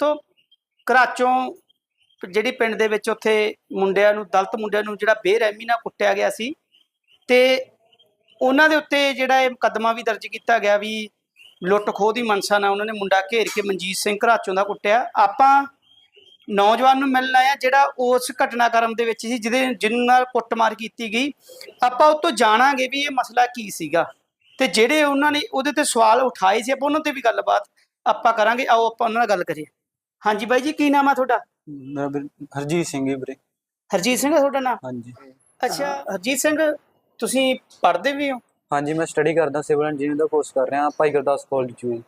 ਦੋਸਤੋ, ਘਰਾਚੋਂ ਜਿਹੜੀ ਪਿੰਡ ਦੇ ਵਿੱਚ ਉੱਥੇ ਮੁੰਡਿਆਂ ਨੂੰ, ਦਲਤ ਮੁੰਡਿਆਂ ਨੂੰ ਜਿਹੜਾ ਬੇਰਹਿਮੀ ਨਾਲ ਕੁੱਟਿਆ ਗਿਆ ਸੀ ਤੇ ਉਹਨਾਂ ਦੇ ਉੱਤੇ ਜਿਹੜਾ ਇਹ ਮੁਕੱਦਮਾ ਵੀ ਦਰਜ ਕੀਤਾ ਗਿਆ ਵੀ ਲੁੱਟ ਖੋਹ ਦੀ ਮਨਸਾ ਨਾਲ ਉਹਨਾਂ ਨੇ ਮੁੰਡਾ ਘੇਰ ਕੇ ਮਨਜੀਤ ਸਿੰਘ ਘਰਾਚੋਂ ਦਾ ਕੁੱਟਿਆ। ਆਪਾਂ ਨੌਜਵਾਨ ਨੂੰ ਮਿਲਣ ਆਇਆ ਜਿਹੜਾ ਉਸ ਘਟਨਾਕ੍ਰਮ ਦੇ ਵਿੱਚ ਸੀ, ਜਿਹਦੇ ਜਿਨ ਨਾਲ ਕੁੱਟਮਾਰ ਕੀਤੀ ਗਈ। ਆਪਾਂ ਉਹ ਤੋਂ ਜਾਣਾਂਗੇ ਵੀ ਇਹ ਮਸਲਾ ਕੀ ਸੀਗਾ ਤੇ ਜਿਹੜੇ ਉਹਨਾਂ ਨੇ ਉਹਦੇ ਤੇ ਸਵਾਲ ਉਠਾਏ ਸੀ, ਆਪਾਂ ਉਹਨਾਂ ਤੇ ਵੀ ਗੱਲਬਾਤ ਆਪਾਂ ਕਰਾਂਗੇ। ਆਓ ਆਪਾਂ ਉਹਨਾਂ ਨਾਲ ਗੱਲ ਕਰੀਏ। ਹਾਂਜੀ ਬਾਈ ਜੀ ਕੀ ਨਾਮ ਆ ਤੁਹਾਡਾ? ਮੇਰਾ ਵੀਰ ਹਰਜੀਤ ਸਿੰਘ ਹੈ ਵੀਰੇ। ਹਰਜੀਤ ਸਿੰਘ ਆ ਤੁਹਾਡਾ ਨਾਮ? ਹਾਂਜੀ। ਅੱਛਾ ਹਰਜੀਤ ਸਿੰਘ ਤੁਸੀਂ ਪੜ੍ਹਦੇ ਵੀ ਹੋ? ਹਾਂਜੀ ਮੈਂ ਸਟੱਡੀ ਕਰਦਾ ਸਿਵਲ ਇੰਜੀਨੀਅਰਿੰਗ ਦਾ ਕੋਰਸ ਕਰ ਰਿਹਾ ਭਾਈ ਗੁਰਦਾਸ ਕਾਲਜ ਚ ਜੀ।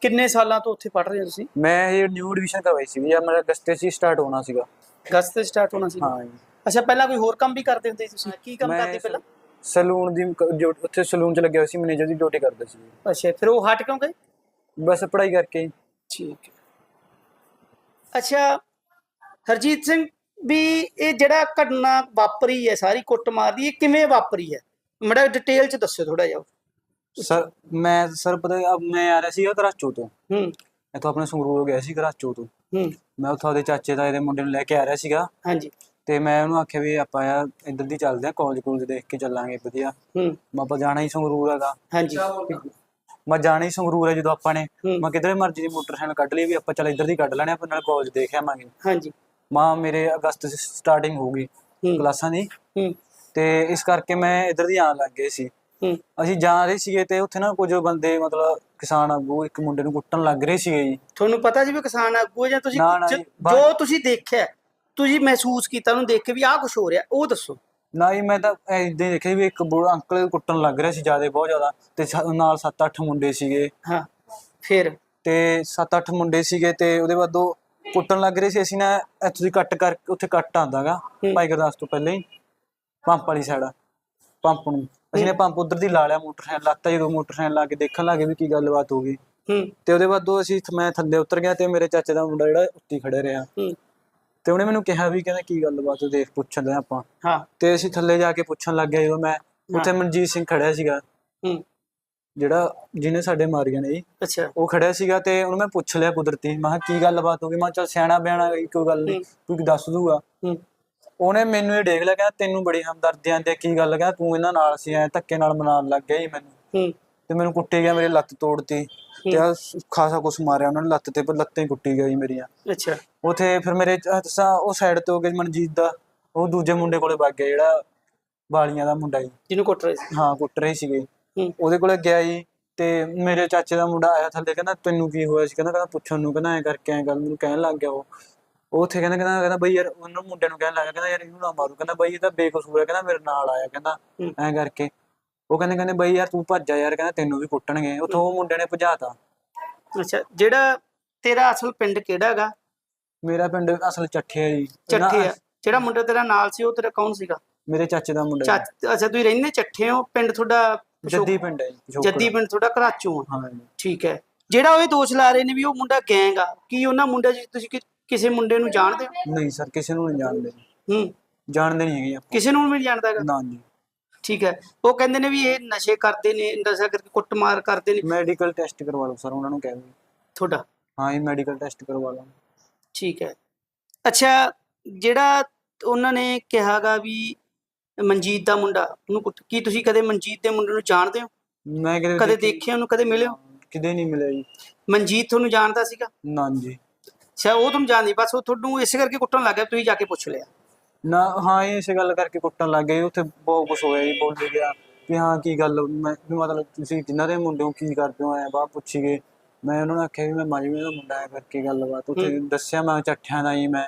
ਕਿੰਨੇ ਸਾਲਾਂ ਤੋਂ ਉੱਥੇ ਪੜ੍ਹ ਰਹੇ ਹੋ ਤੁਸੀਂ? ਮੈਂ ਇਹ ਨਿਊ ਐਡਮਿਸ਼ਨ ਕਰਵਾਈ ਸੀ ਜਾਂ ਮੇਰਾ ਅਗਸਤ 'ਚ ਹੀ ਸਟਾਰਟ ਹੋਣਾ ਸੀਗਾ। ਅਗਸਤ ਤੇ ਸਟਾਰਟ ਹੋਣਾ ਸੀ ਹਾਂ ਜੀ। ਅੱਛਾ ਪਹਿਲਾਂ ਕੋਈ ਹੋਰ ਕੰਮ ਵੀ ਕਰਦੇ ਹੁੰਦੇ ਸੀ ਤੁਸੀਂ? ਕੀ ਕੰਮ ਮੈਂ ਕਰਦੇ ਪਹਿਲਾਂ? ਸਲੂਨ ਦੀ ਕ- ਜੋ- ਉੱਥੇ ਸਲੂਨ 'ਚ ਲੱਗਿਆ ਹੋਇਆ ਸੀ ਮੈਨੇਜਰ ਦੀ ਡਿਊਟੀ ਕਰਦਾ ਸੀ। ਅੱਛਾ ਫਿਰ ਉਹ ਹਟ ਕਿਉਂ ਗਏ? ਬਸ ਪੜ੍ਹਾਈ ਕਰਕੇ। ਠੀਕ ਹੈ। ਅੱਛਾ ਹਰਜੀਤ ਸਿੰਘ ਵੀ ਇਹ ਜਿਹੜਾ ਘਟਨਾ ਵਾਪਰੀ ਹੈ ਸਾਰੀ ਕੁੱਟਮਾਰ ਦੀ ਇਹ ਕਿਵੇਂ ਵਾਪਰੀ ਹੈ? ਮੜਾ ਡਿਟੇਲ ਚ ਦੱਸੋ ਥੋੜਾ ਜਿਹਾ ਸਰ ਮੈਂ ਸਰ ਪਤਾ ਅਬ ਮੈਂ ਆ ਰਿਹਾ ਸੀ ਕਰਾਚੋ ਤੋਂ। ਹੂੰ। ਇੱਥੋਂ ਆਪਣੇ ਸੰਗਰੂਰ ਗਿਆ ਸੀ ਕਰਾਚੋ ਤੋਂ। ਹੂੰ। ਮੈਂ ਉੱਥੋਂ ਉਹਦੇ ਚਾਚੇ ਦਾ ਇਹਦੇ ਮੁੰਡੇ ਨੂੰ ਲੈ ਕੇ ਆ ਰਿਹਾ ਸੀਗਾ। ਹਾਂਜੀ। ਤੇ ਮੈਂ ਉਹਨੂੰ ਆਖਿਆ ਵੀ ਆਪਾਂ ਯਾਰ ਇੱਧਰ ਦੀ ਚੱਲਦੇ ਆ ਕਾਲਜ ਕੋਲਜ ਦੇਖ ਕੇ ਚੱਲਾਂਗੇ ਵਧੀਆ। ਹੂੰ। ਮੈਂ ਆਪਾਂ ਜਾਣਾ ਹੀ ਸੰਗਰੂਰ ਹੈਗਾ। ਹਾਂਜੀ। ਮੈਂ ਜਾਣਾ ਹੀ ਸੰਗਰੂਰ ਹੈ ਜਦੋਂ ਆਪਾਂ ਨੇ। ਮੈਂ ਕਿਧਰੇ ਮਰਜ਼ੀ ਦੀ ਮੋਟਰਸਾਈਕਲ ਕੱਢ ਲਈ ਵੀ ਆਪਾਂ ਚੱਲ ਇੱਧਰ ਦੀ ਕੱਢ ਲੈਣੇ ਆਪਾਂ ਨਾਲ ਕਾਲਜ ਦੇਖ ਆਵਾਂਗੇ। ਹਾਂਜੀ। ਮਾਂ ਮੇਰੇ ਅਗਸਤ ਸਟਾਰਟਿੰਗ ਹੋਊਗੀ ਕਲਾਸਾਂ ਦੀ। ਤੇ ਇਸ ਕਰਕੇ ਮੈਂ ਇੱਧਰ ਦੀ ਆਣ ਲੱਗ ਗਏ ਸੀ। ਅਸੀਂ ਜਾ ਰਹੇ ਸੀਗੇ ਤੇ ਉੱਥੇ ਨਾ ਕੁਝ ਬੰਦੇ ਮਤਲਬ ਕਿਸਾਨ ਆਗੂ ਇੱਕ ਮੁੰਡੇ ਨੂੰ ਕੁੱਟਣ ਲੱਗ ਰਹੇ ਸੀਗੇ ਜੀ। ਤੁਹਾਨੂੰ ਪਤਾ ਜੀ ਵੀ ਕਿਸਾਨ ਆਗੂ ਜਾਂ ਤੁਸੀਂ ਜੋ ਤੁਸੀਂ ਦੇਖਿਆ ਤੁਸੀਂ ਮਹਿਸੂਸ ਕੀਤਾ ਉਹਨੂੰ ਦੇਖ ਕੇ ਵੀ ਆਹ ਕੁਝ ਹੋ ਰਿਹਾ ਉਹ ਦੱਸੋ। ਨਾ ਹੀ ਮੈਂ ਤਾਂ ਇਦਾਂ ਹੀ ਦੇਖਿਆ ਵੀ ਇੱਕ ਬੁੜਾ ਅੰਕਲ ਕੁੱਟਣ ਲੱਗ ਰਿਹਾ ਸੀ ਜ਼ਿਆਦਾ ਬਹੁਤ ਜ਼ਿਆਦਾ ਤੇ ਸ- ਨਾਲ 7-8 ਮੁੰਡੇ ਸੀਗੇ। ਹਾਂ ਫਿਰ? ਤੇ 7-8 ਮੁੰਡੇ ਸੀਗੇ ਤੇ ਉਹਦੇ ਬਾਅਦ ਉਹ ਕੁੱਟਣ ਲੱਗ ਰਹੇ ਸੀ। ਅਸੀਂ ਨਾ ਇੱਥੋਂ ਦੀ ਕੱਟ ਕਰ ਉੱਥੇ ਕੱਟ ਆਂਦਾਗਾ ਹੂੰ। ਭਾਈ ਗੁਰਦਾਸ ਤੋਂ ਪਹਿਲਾਂ ਹੀ ਪੰਪ ਵਾਲੀ ਸਾਈਡ ਪੰਪ ਨੂੰ। ਅਸੀਂ ਨੇ ਪੰਪ ਉਧਰ ਦੀ ਲਾ ਲਿਆ ਮੋਟਰਸਾਈਕਲ ਲਾਤਾ ਜਦੋਂ ਮੋਟਰਸਾਈਕਲ ਲਾ ਕੇ ਦੇਖਣ ਲੱਗੇ ਵੀ ਕੀ ਗੱਲਬਾਤ ਹੋ ਗਈ। ਹੂੰ। ਤੇ ਉਹਦੇ ਬਾਅਦ ਉਹ ਅਸੀਂ ਮੈਂ ਥੱਲੇ ਉਤਰ ਗਿਆ ਤੇ ਮੇਰੇ ਚਾਚੇ ਦਾ ਮੁੰਡਾ ਜਿਹੜਾ ਉੱਤੀ ਖੜੇ ਰਿਹਾ। ਹੂੰ। ਤੇ ਉਹਨੇ ਮੈਨੂੰ ਕਿਹਾ ਵੀ ਕਹਿੰਦਾ ਕੀ ਗੱਲਬਾਤ ਉਹ ਦੇਖ ਪੁੱਛਦੇ ਆਪਾਂ। ਹਾਂ। ਤੇ ਅਸੀਂ ਥੱਲੇ ਜਾ ਕੇ ਪੁੱਛਣ ਲੱਗ ਗਏ ਜਦੋਂ ਮੈਂ ਉੱਥੇ ਮਨਜੀਤ ਸਿੰਘ ਖੜਿਆ ਸੀਗਾ। ਹੂੰ। ਜਿਹੜਾ ਜਿਹਨੇ ਸਾਡੇ ਮਾਰੀਆਂ ਨੇ ਜੀ। ਅੱਛਾ। ਉਹ ਖੜਿਆ ਸੀਗਾ ਤੇ ਉਹਨੂੰ ਮੈਂ ਪੁੱਛ ਲਿਆ ਕੁਦਰਤੀ। ਮੈਂ ਕਿਹਾ ਕੀ ਗੱਲਬਾਤ ਹੋ ਗਈ? ਮੈਂ ਕਿਹਾ ਚੱਲ ਸਿਆਣਾ ਬਿਆਣਾ ਕੋਈ ਗੱਲ ਨਹੀਂ। ਹੂੰ। ਕੋਈ ਦੱਸ ਦੂਗਾ ਹੂੰ। ਉਹਨੇ ਮੈਨੂੰ ਇਹ ਦੇਖ ਲਿਆ ਕਹਿੰਦਾ ਤੈਨੂੰ ਬੜੀ ਹਮਦਰਦੀ ਆਂਦੀ ਆ ਕੀ ਗੱਲ? ਕਹਿੰਦਾ ਤੂੰ ਇਹਨਾਂ ਨਾਲ ਸੀ ਐ ਧੱਕੇ ਨਾਲ ਮਨਾਉਣ ਲੱਗ ਗਿਆ ਜੀ ਮੈਨੂੰ। ਹੂੰ। ਤੇ ਮੈਨੂੰ ਕੁੱਟੇ ਗਿਆ ਮੇਰੀ ਲੱਤ ਤੋੜਤੀ। ਤੇ ਆਹ ਖਾਸਾ ਕੁਛ ਮਾਰਿਆ ਉਹਨਾਂ ਨੇ ਲੱਤ ਤੇ ਪਰ ਲੱਤਾਂ ਹੀ ਕੁੱਟੀ ਗਈ ਮੇਰੀਆਂ। ਅੱਛਾ। ਉਥੇ ਫਿਰ ਮੇਰੇ ਦੱਸਾਂ ਉਹ ਸਾਈਡ ਤੇ ਗਏ ਮਨਜੀਤ ਦਾ ਉਹ ਦੂਜੇ ਮੁੰਡੇ ਕੋਲੇ ਵਗ ਗਿਆ ਜਿਹੜਾ ਵਾਲੀਆਂ ਦਾ ਮੁੰਡਾ ਜੀ ਜਿਹਨੂੰ ਕੁੱਟ ਰਹੇ ਸੀ। ਹਾਂ ਕੁੱਟ ਰਹੇ ਸੀਗੇ। ਹੂੰ। ਉਹਦੇ ਕੋਲੇ ਗਿਆ ਜੀ ਤੇ ਮੇਰੇ ਚਾਚੇ ਦਾ ਮੁੰਡਾ ਆਇਆ ਥੱਲੇ ਕਹਿੰਦਾ ਤੈਨੂੰ ਕੀ ਹੋਇਆ ਸੀ? ਕਹਿੰਦਾ ਕਹਿੰਦਾ ਪੁੱਛਣ ਨੂੰ ਕਹਿੰਦਾ ਐ ਕਰਕੇ ਐ ਗੱਲ ਮੈਨੂੰ ਕਹਿਣ ਲੱਗ ਗਿਆ ਉਹ। ਉਹ ਉੱਥੇ ਕਹਿੰਦਾ ਕਹਿੰਦਾ ਕਹਿੰਦਾ ਬਈ ਯਾਰ ਉਹਨੂੰ ਮੁੰਡੇ ਨੂੰ ਕਹਿਣ ਲੱਗ ਗਿਆ ਕਹਿੰਦਾ ਯਾਰ ਇਹਨੂੰ ਨਾ ਮਾਰੂ। ਕਹਿੰਦਾ ਬਈ ਇਹ ਤਾਂ ਬੇਕਸੂਰ ਹੈ ਕਹਿੰਦਾ ਮੇਰੇ ਨਾਲ ਆਇਆ ਕਹਿੰਦਾ ਹੂੰ। ਐ ਕਰਕੇ। ਉਹ ਕਹਿੰਦੇ ਕਹਿੰਦੇ ਬਈ ਯਾਰ ਤੂੰ ਭੱਜ ਜਾ ਯਾਰ ਕਹਿੰਦਾ ਤੈਨੂੰ ਵੀ ਕੁੱਟਣਗੇ। ਉੱਥੋਂ ਉਹ ਮੁੰਡੇ ਨੇ ਭਜਾਤਾ। ਅੱਛਾ ਜਿਹੜਾ ਤੇਰਾ ਅਸਲ ਪਿੰਡ ਕਿਹੜਾ ਹੈਗਾ? ਮੇਰਾ ਪਿੰਡ ਅਸਲ ਚੱਠੇ ਹੈ ਜੀ ਚੱਠੇ ਆ ਜਿਹੜਾ ਮੁੰਡਾ ਤੇਰਾ ਨਾਲ ਸੀ ਉਹ ਤੇਰਾ ਕੌਣ ਸੀਗਾ? ਮੇਰੇ ਚਾਚੇ ਦਾ ਮੁੰਡਾ ਜੀ। ਚੱਚ ਅੱਛਾ ਤੁਸੀਂ ਰਹਿੰਦੇ ਚੱਠੇ ਹੋ? ਪਿੰਡ ਤੁਹਾਡਾ ਜੱਦੀ ਪਿੰਡ ਹੈ ਜੀ। ਜੱਦੀ ਪਿੰਡ ਤੁਹਾਡਾ ਘਰਾਚੋਂ ਆ? ਹਾਂ ਜੀ। ਠੀਕ ਹੈ। ਜਿਹੜਾ ਉਹ ਦੋਸ਼ ਲਾ ਰਹੇ ਨੇ ਵੀ ਉਹ ਮੁੰਡਾ ਗੈਂਗ ਆ ਕੀ ਉਹਨਾਂ ਮੁੰਡਿਆਂ 'ਚ ਤੁਸੀਂ ਕਿਸੇ ਮੁੰਡੇ ਨੂੰ ਜਾਣਦੇ ਹੋ? ਨਹੀਂ ਸਰ ਕਿਸੇ ਨੂੰ ਨਹੀਂ ਜਾਣਦੇ ਹੂੰ। ਜਾਣਦੇ ਨਹੀਂ ਹੈਗੇ ਆਪਾਂ। ਕਿਸੇ ਨੂੰ ਵੀ ਨਹੀਂ ਜਾਣਦਾ ਹੈਗਾ? ਨਾ ਜੀ। ਠੀਕ ਹੈ। ਉਹ ਕਹਿੰਦੇ ਨੇ ਵੀ ਇਹ ਨਸ਼ੇ ਕਰਦੇ ਨੇ ਨਸ਼ਾ ਕਰਕੇ ਕੁੱਟਮਾਰ ਕਰਦੇ ਨੇ। ਮੈਡੀਕਲ ਟੈਸਟ ਕਰਵਾ ਲਓ ਸਰ ਉਹਨਾਂ ਨੂੰ ਕਹਿ ਦਿਓ। ਤੁਹਾਡਾ? ਹਾਂ ਇਹ ਮੈਡੀਕਲ ਟੈਸਟ ਕਰਵਾ ਲਓ। ਠੀਕ ਹੈ। ਅੱਛਾ ਜਿਹੜਾ ਉਹਨਾਂ ਨੇ ਕਿਹਾਗਾ ਵੀ ਮਨਜੀਤ ਦਾ ਮੁੰਡਾ ਉਹਨੂੰ ਕੁੱਟ- ਕੀ ਤੁਸੀਂ ਕਦੇ ਮਨਜੀਤ ਦੇ ਮੁੰਡੇ ਨੂੰ ਜਾਣਦੇ ਹੋ? ਮੈਂ ਕਿਤੇ ਕਦੇ ਦੇਖੀ- ਦੇਖਿਆ ਉਹਨੂੰ ਕਦੇ ਮਿਲੇ ਹੋ? ਕਿਤੇ ਨਹੀਂ ਮਿਲਿਆ ਜੀ। ਮਨਜੀਤ ਤੁਹਾਨੂੰ ਜਾਣਦਾ ਸੀਗਾ? ਨਾ ਜੀ। ਅੱਛਾ ਉਹ ਤੁਹਾਨੂੰ ਜਾਣਦੀ ਬਸ ਉਹ ਤੁਹਾਨੂੰ ਇਸੇ ਕਰਕੇ ਕੁੱਟਣ ਲੱਗ ਗਿਆ ਤੁਸੀਂ ਜਾ ਕੇ ਪੁੱਛ ਲਿਆ। ਨਾ ਹਾਂ ਇਹ ਇਸੇ ਗੱਲ ਕਰਕੇ ਕੁੱਟਣ ਲੱਗ ਗਏ। ਉੱਥੇ ਬਹੁਤ ਕੁਝ ਹੋਇਆ ਜੀ ਬੋਲ ਗਿਆ ਵੀ ਹਾਂ ਕੀ ਗੱਲ ਮੈਂ ਵੀ ਮਤਲਬ ਤੁਸੀਂ ਜਿਨ੍ਹਾਂ ਦੇ ਮੁੰਡੇ ਹੋ ਕੀ ਕਰਦੇ ਹੋ ਐ ਬਾਅਦ ਪੁੱਛੀ ਗਏ। ਮੈਂ ਉਹਨਾਂ ਨੂੰ ਆਖਿਆ ਵੀ ਮੈਂ ਮਾਜਵੇਂ ਦਾ ਮੁੰਡਾ ਐ ਕਰਕੇ ਗੱਲਬਾਤ ਉੱਥੇ ਦੱਸਿਆ ਮੈਂ ਚੱਠਿਆਂ ਦਾ ਹੀ ਮੈਂ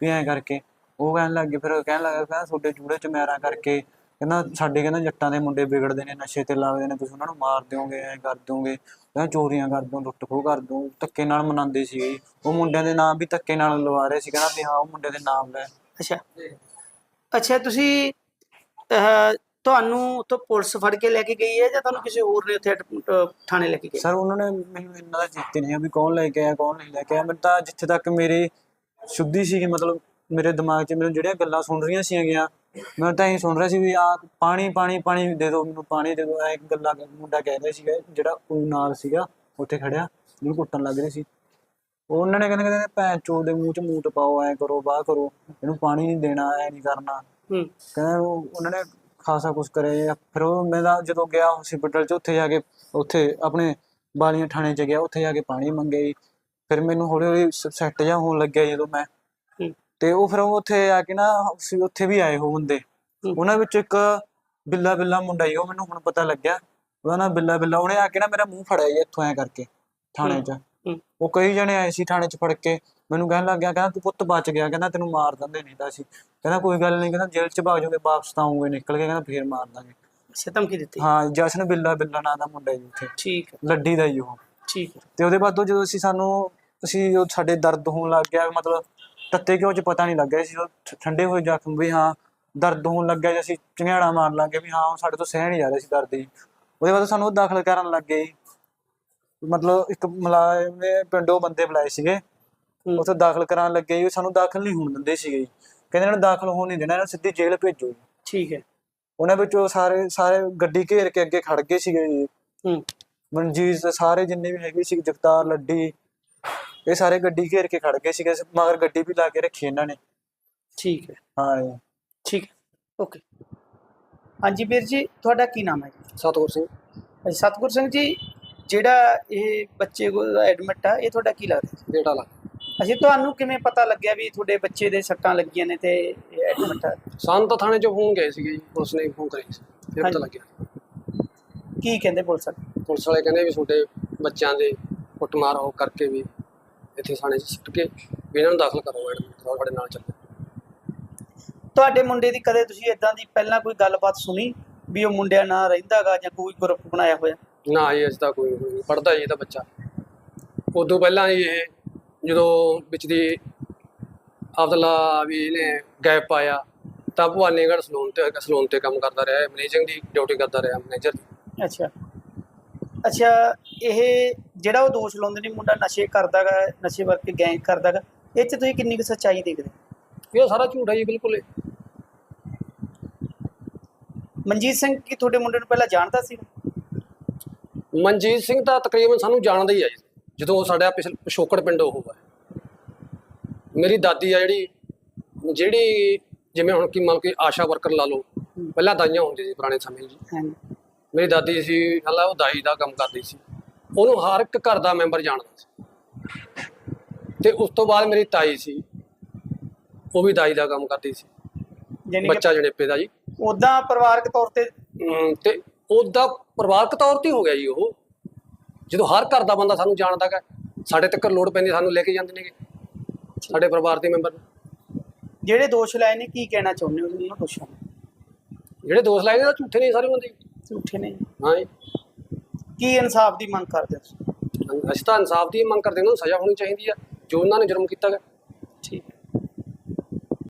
ਵੀ ਐ ਕਰਕੇ। ਉਹ ਕਹਿਣ ਲੱਗ ਗਏ ਫਿਰ ਉਹ ਕਹਿਣ ਲੱਗਾ ਕਹਿੰਦਾ ਤੁਹਾਡੇ ਜੂੜੇ ਚ ਮੈਰਾ ਕਰਕੇ ਕਹਿੰਦਾ ਸਾਡੇ ਕਹਿੰਦਾ ਜੱਟਾਂ ਦੇ ਮੁੰਡੇ ਵਿਗੜਦੇ ਨੇ ਨਸ਼ੇ ਤੇ ਲੱਗਦੇ ਨੇ ਤੁਸੀਂ ਉਹਨਾਂ ਨੂੰ ਮਾਰ ਦਿਓਗੇ ਐ ਕਰ ਦਿਓਗੇ। ਕਹਿੰਦਾ ਚੋਰੀਆਂ ਕਰ ਦਿਓ ਲੁੱਟ ਖੋਹ ਕਰ ਦਿਓ ਧੱਕੇ ਨਾਲ ਮਨਾਉਂਦੇ ਜੀ। ਉਹ ਮੁੰਡਿਆਂ ਦੇ ਨਾਮ ਵੀ ਧੱਕੇ ਨਾਲ ਲਵਾ ਰਹੇ ਸੀ ਕਹਿੰਦਾ ਵੀ ਹਾਂ ਉਹ ਮੁੰਡੇ ਦੇ ਨਾਮ ਲੈ। ਅੱਛਾ। ਅੱਛਾ ਤੁਸੀਂ ਅਹ, ਤੁਹਾਨੂੰ ਉੱਥੋਂ ਪੁਲਿਸ ਫੜ ਕੇ ਲੈ ਕੇ ਗਈ ਹੈ ਜਾਂ ਤੁਹਾਨੂੰ ਕਿਸੇ ਹੋਰ ਨੇ ਉੱਥੇ ਅਟ- ਅਹ, ਥਾਣੇ ਲੈ ਕੇ ਗਏ ਸਰ ਉਹਨਾਂ ਨੇ ਮੈਨੂੰ ਇੰਨਾ ਦਾ ਚੇਤੇ ਨਹੀਂ ਹੈ ਵੀ ਕੌਣ ਲੈ ਕੇ ਆਇਆ ਕੌਣ ਨਹੀਂ ਲੈ ਕੇ ਆਇਆ। ਮੈਨੂੰ ਤਾਂ ਜਿੱਥੇ ਤੱਕ ਮੇਰੀ ਸ਼ੁੱਧੀ ਸੀਗੀ ਮਤਲਬ ਮੇਰੇ ਦਿਮਾਗ 'ਚ ਮੈਨੂੰ ਜਿਹੜੀਆਂ ਗੱਲਾਂ ਸੁਣ ਰਹੀਆਂ ਸੀ ਮੈਂ ਤਾਂ ਇਹ ਸੁਣ ਰਿਹਾ ਸੀ ਵੀ ਆ ਪਾਣੀ ਪਾਣੀ ਪਾਣੀ ਦੇ ਦਿਓ ਮੈਨੂੰ ਪਾਣੀ ਦੇ ਦਿਓ। ਐ ਗੱਲਾਂ ਮੁੰਡਾ ਕਹਿ ਰਿਹਾ ਸੀਗਾ ਜਿਹੜਾ ਉਹ ਨਾਲ ਸੀਗਾ ਉੱਥੇ ਖੜਿਆ ਜਿਹਨੂੰ ਕੁੱਟਣ ਲੱਗ ਰਿਹਾ ਸੀ। ਉਹਨਾਂ ਨੇ ਕਹਿੰਦੇ ਕਹਿੰਦੇ ਭੈਣ ਚੋ ਦੇ ਮੂੰਹ ਚ ਮੂਤ ਪਾਓ ਐ ਕਰੋ ਬਾਹ ਕਰੋ ਇਹਨੂੰ ਪਾਣੀ ਨਹੀਂ ਦੇਣਾ ਐ ਨਹੀਂ ਕਰਨਾ ਹੂੰ ਕਹਿੰਦੇ ਉਹ- ਉਹਨਾਂ ਨੇ ਖਾਸਾ ਕੁਝ ਕਰੇ ਫਿਰ ਉਹ ਮੈਂ ਤਾਂ ਜਦੋਂ ਗਿਆ ਹਸਪੀਟਲ ਚ ਉੱਥੇ ਜਾ ਕੇ ਉੱਥੇ ਆਪਣੇ ਬਾਲੀਆਂ ਥਾਣੇ ਚ ਗਿਆ ਉੱਥੇ ਜਾ ਕੇ ਪਾਣੀ ਮੰਗੇ ਜੀ। ਫਿਰ ਮੈਨੂੰ ਹੌਲੀ ਹੌਲੀ ਸੈੱਟ ਜਾ ਹੋਣ ਲੱਗਿਆ ਜਦੋਂ ਮੈਂ ਹੂੰ। ਤੇ ਉਹ ਫਿਰ ਉਹ ਉੱਥੇ ਆ ਕੇ ਨਾ ਅਸੀਂ ਉੱਥੇ ਵੀ ਆਏ ਹੋ ਬੰਦੇ ਹੂੰ। ਉਹਨਾਂ ਵਿੱਚ ਇੱਕ ਬਿੱਲਾ ਬਿੱਲਾ ਮੁੰਡਾ ਹੀ ਉਹ ਮੈਨੂੰ ਹੁਣ ਪਤਾ ਲੱਗਿਆ ਉਹਦਾ ਨਾਮ ਬਿੱਲਾ ਬਿੱਲਾ ਉਹਨੇ ਆ ਕੇ ਨਾ ਮੇਰਾ ਮੂੰਹ ਫੜਿਆ ਜੀ ਇੱਥੋਂ ਐ ਕਰਕੇ ਥਾਣੇ 'ਚ। ਉਹ ਕਈ ਜਣੇ ਆਏ ਸੀ ਥਾਣੇ 'ਚ ਫੜ ਕੇ ਮੈਨੂੰ ਕਹਿਣ ਲੱਗ ਗਿਆ ਕਹਿੰਦਾ ਤੂੰ ਪੁੱਤ ਬਚ ਗਿਆ ਕਹਿੰਦਾ ਤੈਨੂੰ ਮਾਰ ਦਿੰਦੇ ਨਹੀਂ ਤਾਂ ਅਸੀਂ। ਕਹਿੰਦਾ ਕੋਈ ਗੱਲ ਨਹੀਂ ਕਹਿੰਦਾ ਜੇਲ੍ਹ 'ਚ ਭਾਗ ਜਾਓਗੇ ਵਾਪਸ ਤਾਂ ਆਉਂਗੇ ਨਿਕਲ ਕੇ ਕਹਿੰਦਾ ਫੇਰ ਮਾਰ ਦਾਂਗੇ। ਅੱਛਾ ਧਮਕੀ ਦਿੱਤੀ। ਹਾਂ ਜਸ਼ਨ ਬਿੱਲਾ ਬਿੱਲਾ ਨਾਂ ਦਾ ਮੁੰਡਾ ਜੀ ਉੱਥੇ। ਠੀਕ ਹੈ। ਲੱਡੀ ਦਾ ਹੀ ਉਹ। ਠੀਕ ਹੈ। ਤੇ ਉਹਦੇ ਬਾਅਦ ਜਦੋਂ ਅਸੀਂ ਸਾਨੂੰ ਅਸੀਂ ਉਹ ਸਾਡੇ ਦਰਦ ਹੋਣ ਲੱਗ ਗਿਆ ਮਤਲਬ ਤੱਤੇ ਕਿਉਂ ਚ ਪਤਾ ਨਹੀਂ ਲੱਗਿਆ ਸੀ ਠੰਡੇ ਹੋਏ ਜ਼ਖਮ ਵੀ ਹਾਂ ਦਰਦ ਹੋਣ ਲੱਗਿਆ ਜੀ ਅਸੀਂ ਚੰਗਿਆੜਾ ਮਾਰਨ ਲੱਗੇ ਵੀ ਹਾਂ ਸਾਡੇ ਤੋਂ ਸਹਿ ਨਹੀਂ ਜਾ ਰਿਹਾ ਸੀ ਦਰਦ ਜੀ। ਉਹਦੇ ਬਾਅਦ ਸਾਨੂੰ ਉਹ ਦਾਖਲ ਕਰਨ ਲੱਗੇ ਜੀ। ਮਤਲਬ ਇੱਕ ਮੁਲਾਜ਼ਮ ਨੇ ਪਿੰਡੋਂ ਬੰਦੇ ਬੁਲਾਏ ਸੀਗੇ। ਉੱਥੇ ਦਾਖਲ ਕਰਾਉਣ ਲੱਗੇ ਜੀ ਉਹ ਸਾਨੂੰ ਦਾਖਲ ਨਹੀਂ ਹੋਣ ਦਿੰਦੇ ਸੀਗੇ ਜੀ। ਕਹਿੰਦੇ ਇਹਨਾਂ ਨੂੰ ਦਾਖਲ ਹੋਣ ਨਹੀਂ ਦੇਣਾ ਇਹਨਾਂ ਨੂੰ ਸਿੱਧੀ ਜੇਲ੍ਹ ਭੇਜੋ ਜੀ। ਠੀਕ ਹੈ। ਉਹਨਾਂ ਵਿੱਚੋਂ ਸਾਰੇ ਸਾਰੇ ਗੱਡੀ ਘੇਰ ਕੇ ਅੱਗੇ ਖੜ ਗਏ ਸੀਗੇ ਜੀ। ਹੂੰ। ਮਨਜੀਤ ਤੇ ਸਾਰੇ ਜਿੰਨੇ ਵੀ ਹੈਗੇ ਸੀ ਜਗਤਾਰ ਲੱਡੀ ਇਹ ਸਾਰੇ ਗੱਡੀ ਘੇਰ ਕੇ ਖੜ ਗਏ ਸੀਗੇ ਮਗਰ ਗੱਡੀ ਵੀ ਲਾ ਕੇ ਰੱਖੀ ਇਹਨਾਂ ਨੇ। ਠੀਕ ਹੈ। ਹਾਂ ਜੀ। ਠੀਕ ਓਕੇ। ਹਾਂਜੀ ਵੀਰ ਜੀ ਤੁਹਾਡਾ ਕੀ ਨਾਮ ਹੈ ਜੀ? ਸਤਗੁਰ ਸਿੰਘ। ਸਤਿਗੁਰ ਸਿੰਘ ਜੀ ਜਿਹੜਾ ਇਹ ਬੱਚੇ ਕੋਲ ਐਡਮਿਟ ਆ ਇਹ ਤੁਹਾਡਾ ਕੀ ਲੱਗਦਾ? ਬੇਟਾ ਲਾ ਅਸੀਂ ਤੁਹਾਨੂੰ ਕਿਵੇਂ ਪਤਾ ਲੱਗਿਆ ਵੀ ਤੁਹਾਡੇ ਬੱਚੇ ਦੇ ਸੱਟਾਂ ਲੱਗੀਆਂ ਨੇ ਤੇ ਐਡਮਿਟ ਆ? ਸਾਨੂੰ ਤਾਂ ਥਾਣੇ 'ਚੋਂ ਫੋਨ ਗਏ ਸੀਗੇ ਜੀ ਪੁਲਿਸ ਨੇ ਫੋਨ ਕਰੀ ਸੀ ਫਿਰ ਪਤਾ। ਲੱਗਿਆ। ਕੀ ਕਹਿੰਦੇ ਪੁਲਿਸ ਵਾਲੇ? ਪੁਲਿਸ ਵਾਲੇ ਕਹਿੰਦੇ ਵੀ ਤੁਹਾਡੇ ਬੱਚਿਆਂ ਦੇ ਕੁੱਟਮਾਰ ਹੋ ਕਰਕੇ ਵੀ ਇੱਥੇ ਥਾਣੇ 'ਚ ਸਿੱਟ ਕੇ ਵੀ ਇਹਨਾਂ ਨੂੰ ਦਾਖਲ ਕਰੋ ਐਡਮਿਟ ਕਰੋ ਸਾਡੇ ਨਾਲ ਚੱਲੋ। ਤੁਹਾਡੇ ਮੁੰਡੇ ਦੀ ਕਦੇ ਤੁਸੀਂ ਇਦਾਂ ਦੀ ਪਹਿਲਾਂ ਕੋਈ ਗੱਲਬਾਤ ਸੁਣੀ ਵੀ ਉਹ ਮੁੰਡਿਆਂ ਨਾਲ ਰਹਿੰਦਾਗਾ ਜਾਂ ਕੋਈ ਗਰੁੱਪ ਬਣਾਇਆ ਹੋਇਆ? ਨਾ ਜੀ ਅਜੇ ਤਾਂ ਕੋਈ ਨਹੀਂ ਪੜਦਾ ਜੀ ਇਹਦਾ ਬੱਚਾ। ਉਦੋਂ ਪਹਿਲਾਂ ਜੀ ਇਹ ਜਦੋਂ ਵਿੱਚ ਦੀ ਅਬਦੁੱਲਾ ਵੀ ਇਹਨੇ ਗੈਪ ਪਾਇਆ ਤਾਂ ਭਵਾਨੀਗੜ੍ਹ ਸਲੂਨ ਤੇ ਸਲੂਨ ਤੇ ਕੰਮ ਕਰਦਾ ਰਿਹਾ ਮੈਨੇਜਿੰਗ ਦੀ ਡਿਊਟੀ ਕਰਦਾ ਰਿਹਾ ਮੈਨੇਜਰ ਦੀ। ਅੱਛਾ। ਅੱਛਾ ਇਹ ਜਿਹੜਾ ਉਹ ਦੋਸ਼ ਲਾਉਂਦੇ ਨੇ ਮੁੰਡਾ ਨਸ਼ੇ ਕਰਦਾਗਾ ਨਸ਼ੇ ਵਰਗੇ ਗੈਂਗ ਕਰਦਾਗਾ ਇਹ 'ਚ ਤੁਸੀਂ ਕਿੰਨੀ ਕੁ ਸੱਚਾਈ ਦੇਖਦੇ ਇਹ ਸਾਰਾ ਝੂਠ ਹੈ ਜੀ ਬਿਲਕੁਲ ਇਹ। ਮਨਜੀਤ ਸਿੰਘ ਕੀ ਤੁਹਾਡੇ ਮੁੰਡੇ ਨੂੰ ਪਹਿਲਾਂ ਜਾਣਦਾ ਸੀ? ਮਨਜੀਤ ਸਿੰਘ ਤਾਂ ਤਕਰੀਬਨ ਸਾਨੂੰ ਜਾਣਦਾ ਹੀ ਹੈ ਜੀ ਜਦੋਂ ਉਹ ਸਾਡਾ ਪਿਛ- ਪਿਛੋਕੜ ਪਿੰਡ ਉਹ ਹੈ ਮੇਰੀ ਦਾਦੀ ਆ ਜਿਹੜੀ ਜਿਹੜੀ ਜਿਵੇਂ ਹੁਣ ਕੀ ਮੰਨ ਕੇ ਆਸ਼ਾ ਵਰਕਰ ਲਾ ਲਓ ਪਹਿਲਾਂ ਦਾਈਆਂ ਹੁੰਦੀ ਸੀ ਪੁਰਾਣੇ ਸਮੇਂ ਜੀ। ਹਾਂਜੀ। ਮੇਰੀ ਦਾਦੀ ਸੀ ਹਾਲਾ ਉਹ ਦਾਈ ਦਾ ਕੰਮ ਕਰਦੀ ਸੀ। ਉਹਨੂੰ ਹਰ ਇੱਕ ਘਰ ਦਾ ਮੈਂਬਰ ਜਾਣਦਾ ਸੀ। ਤੇ ਉਸ ਤੋਂ ਬਾਅਦ ਮੇਰੀ ਤਾਈ ਸੀ ਉਹ ਵੀ ਦਾਈ ਦਾ ਕੰਮ ਕਰਦੀ ਸੀ। ਬੱਚਾ ਜਣੇਪੇ ਦਾ ਜੀ। ਉਦਾਂ ਪਰਿਵਾਰਕ ਤੌਰ ਤੇ ਅਮ ਤੇ ਉਹਦਾ ਪਰਿਵਾਰਕ ਤੌਰ ਤੇ ਹੀ ਹੋ ਗਿਆ ਜੀ ਉਹ। ਜਦੋਂ ਹਰ ਘਰ ਦਾ ਬੰਦਾ ਸਾਨੂੰ ਜਾਣਦਾ ਹੈ ਸਾਡੇ ਤੱਕ ਲੋੜ ਪੈਂਦੀ ਸਾਨੂੰ ਲੈ ਕੇ ਜਾਂਦੇ ਨੇਗੇ ਸਾਡੇ ਪਰਿਵਾਰ ਦੇ ਮੈਂਬਰ ਜਿਹੜੇ ਦੋਸ਼ ਲਾਏ ਨੇ ਕੀ ਕਹਿਣਾ ਚਾਹੁੰਦੇ ਹੋ? ਉਹਨਾਂ ਦੋਸ਼ਾਂ ਨੂੰ ਜਿਹੜੇ ਦੋਸਤ ਲਾਏ ਨੇ ਤਾਂ ਝੂਠੇ ਨੇ ਸਾਰੇ ਬੰਦੇ। ਝੂਠੇ ਨੇ। ਹਾਂ ਜੀ। ਕੀ ਇਨਸਾਫ ਦੀ ਮੰਗ ਕਰਦੇ ਹੋ? ਅਸੀਂ ਤਾਂ ਇਨਸਾਫ ਦੀ ਮੰਗ ਕਰਦੇ ਹਾਂ ਉਹਨਾਂ ਨੂੰ ਸਜ਼ਾ ਹੋਣੀ ਚਾਹੀਦੀ ਆ ਜੋ ਉਹਨਾਂ ਨੇ ਜੁਰਮ ਕੀਤਾ ਗਾ।